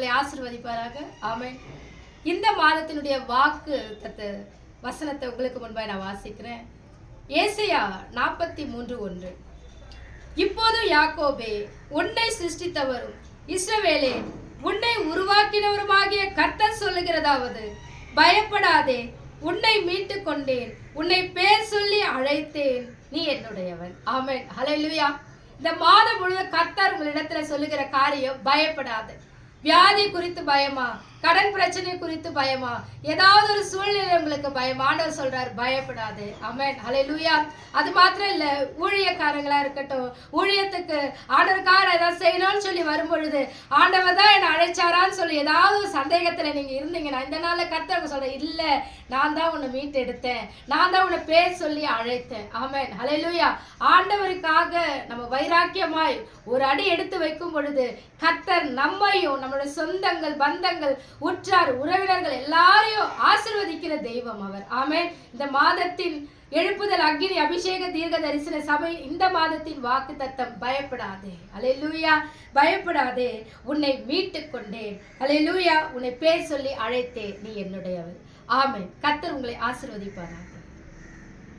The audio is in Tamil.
உங்களை ஆசிர்வதிப்பாராக? ஆமை இந்த மாதத்தினுடைய வாக்கு தத்து வசனத்தை உங்களுக்கு முன்பாக நான் வாசிக்கிறேன். ஏசையா நாற்பத்தி மூன்று ஒன்று. இப்போது யாக்கோபே உன்னை சிருஷ்டித்தவரும் இஸ்ரவேலே உன்னை உருவாக்கினவருமாகிய கர்த்தர் சொல்லுகிறதாவது பயப்படாதே உன்னை மீட்டு கொண்டேன் உன்னை பேர் சொல்லி அழைத்தேன் நீ என்னுடையவன். ஆமேன். ஹலோ இல்லையா இந்த மாதம் முழுவதும் கர்த்தர் உங்களிடத்துல சொல்லுகிற காரியம் பயப்படாது. வியாதி குறித்து பயமா? கடன் பிரச்சனை குறித்து பயமா? ஏதாவது ஒரு சூழ்நிலை உங்களுக்கு பயமா? ஆண்டவர் சொல்றார் பயப்படாது. அமேன் அலை லூயா அது மாத்திரம் இல்ல ஊழியக்காரங்களா இருக்கட்டும் ஊழியத்துக்கு ஆண்டவருக்காக ஏதாவது செய்யணும்னு சொல்லி வரும்பொழுது ஆண்டவர் தான் என்னை அழைச்சாரான்னு சொல்லி ஏதாவது ஒரு சந்தேகத்துல நீங்க இருந்தீங்கன்னா இந்த நாள்ல கத்தவங்க சொல்ற இல்ல நான் தான் உன்னை மீட்டு எடுத்தேன் நான் தான் உன்னை பேர் சொல்லி அழைத்தேன். அமைன் அலை லூயா ஆண்டவருக்காக நம்ம வைராக்கியமாய் ஒரு அடி எடுத்து வைக்கும் பொழுது கத்தர் நம்மையும் நம்மளுடைய சொந்தங்கள் பந்தங்கள் உற்றார் உறவினர்கள் எல்லாரையும் ஆசிர்வதிக்கிற தெய்வம் அவர். ஆமென். இந்த மாதத்தின் எழுப்புதல் அக்னி அபிஷேக தீர்க்க தரிசன சபை இந்த மாதத்தின் வாக்கு தத்தம் பயப்படாதே. அலையலூயா. பயப்படாதே. உன்னை மீட்டு கொண்டேன். அலையலூயா. உன்னை பேர் சொல்லி அழைத்தே நீ என்னுடையவர். ஆமே கத்தர் உங்களை ஆசிர்வதிப்பாராக.